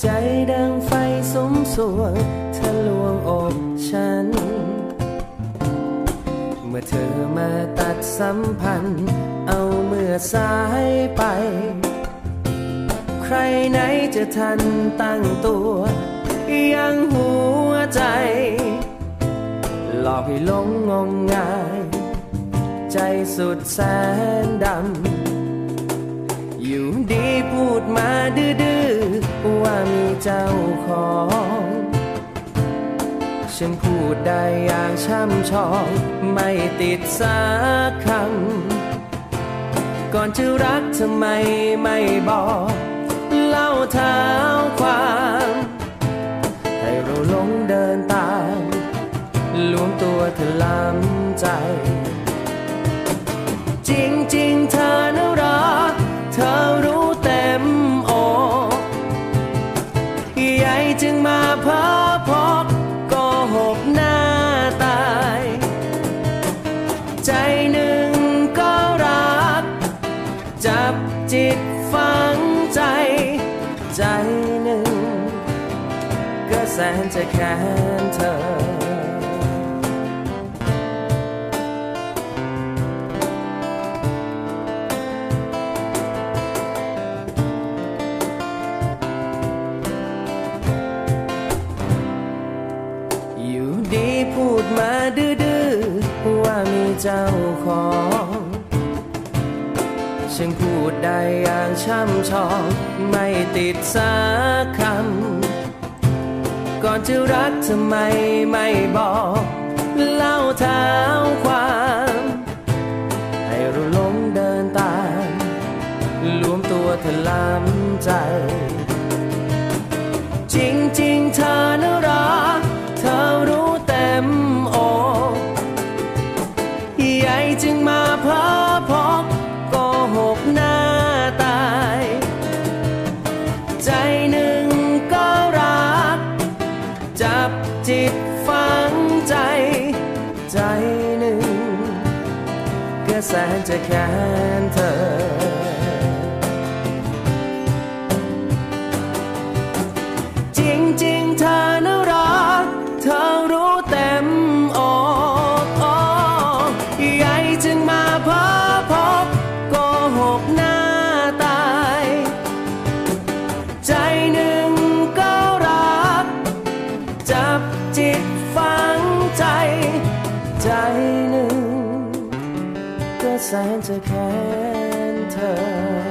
ใจดังไฟสมสวงทะลวงอกฉัน เมื่อเธอมาตัดสัมพันธ์ เอาเมื่อสายไป ใครไหนจะทันตั้งตัว ยังหัวใจ หลอกให้หลงงมงาย ใจสุดแสนดำ อยู่ดีพูดมาดื้อ เจ้าของ ฉันพูดได้อย่างช่ำชอง ไม่ติดสักคำ ก่อนจะรักทำไมไม่บอก เล่าเท้าความ ให้เราหลงเดินตามลวงตัวเธอล้ำใจ จริงๆเธอน่า จึงมาเพ้อพกก็หกหน้าตาย ใจหนึ่งก็รัก จับจิตฝังใจ ใจหนึ่ง ก็แสนจะแค้นเธอ เจ้าของฉันพูดได้อย่างช่ำชอง ไม่ติดสักคำ ก่อนจะรักทำไมไม่บอก เล่าเท้าความ ให้เราหลงเดินตามรวมตัวเธอลำใจ จึงมาเพ้อพกก็หกหน้าตาย ใจหนึ่งก็รัก จับจิตฝังใจ ใจหนึ่งก็แสนจะแค้นเธอ ใจหนึ่งก็แสนจะแค้นเธอ